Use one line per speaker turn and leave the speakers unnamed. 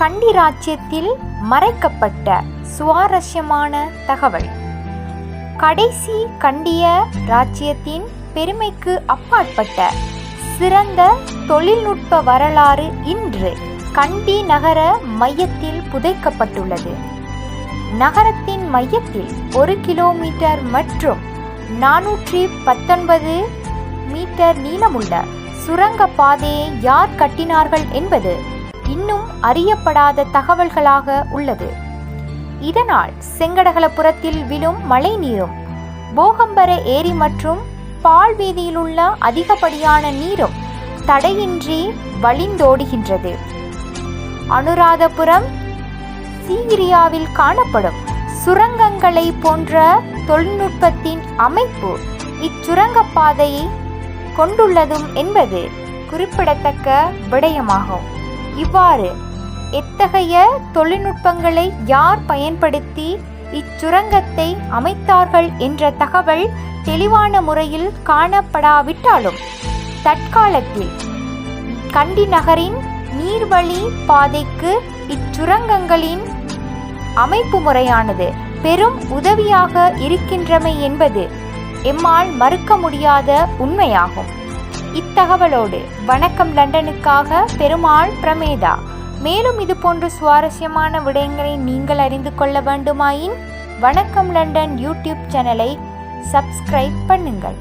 கண்டி ராஜ்யத்தில் மறைக்கப்பட்ட சுவாரஸ்யமான தகவல். கடைசி கண்டிய ராஜ்யத்தின் பெருமைக்கு அப்பாற்பட்ட சிறந்த தொழில்நுட்ப வரலாறு இன்று கண்டி நகர மையத்தில் புதைக்கப்பட்டுள்ளது. நகரத்தின் மையத்தில் ஒரு கிலோமீட்டர் மற்றும் நானூற்றி பத்தொன்பது மீட்டர் நீளமுள்ள சுரங்க பாதையை யார் கட்டினார்கள் என்பது இன்னும் அறியப்படாத தகவல்களாக உள்ளது. இதனால் செங்கடகலபுரத்தில் விழும் மழை நீரும் போகம்பர ஏரி மற்றும் பால் வீதியிலுள்ள அதிகப்படியான நீரும் தடையின்றி வழிந்தோடுகின்றது. அனுராதபுரம் சீகிரியாவில் காணப்படும் சுரங்கங்களை போன்ற தொழில்நுட்பத்தின் அமைப்பு இச்சுரங்கப்பாதையை கொண்டுள்ளதும் என்பது குறிப்பிடத்தக்க விடயமாகும். இவ்வாறு எத்தகைய தொழில்நுட்பங்களை யார் பயன்படுத்தி இச்சுரங்கத்தை அமைத்தார்கள் என்ற தகவல் தெளிவான முறையில் காணப்படாவிட்டாலும் தற்காலத்தில் கண்டி நகரின் நீர்வழி பாதைக்கு இச்சுரங்கங்களின் அமைப்பு முறையானது பெரும் உதவியாக இருக்கின்றமை என்பது எம்மால் மறுக்க முடியாத உண்மையாகும். இத்தகவலோடு. வணக்கம் லண்டனுக்காக பெருமாள் பிரமேதா. மேலும் இது போன்ற சுவாரஸ்யமான விடயங்களை நீங்கள் அறிந்து கொள்ள வேண்டுமாயின் வணக்கம் லண்டன் யூடியூப் சேனலை சப்ஸ்கிரைப் பண்ணுங்கள்.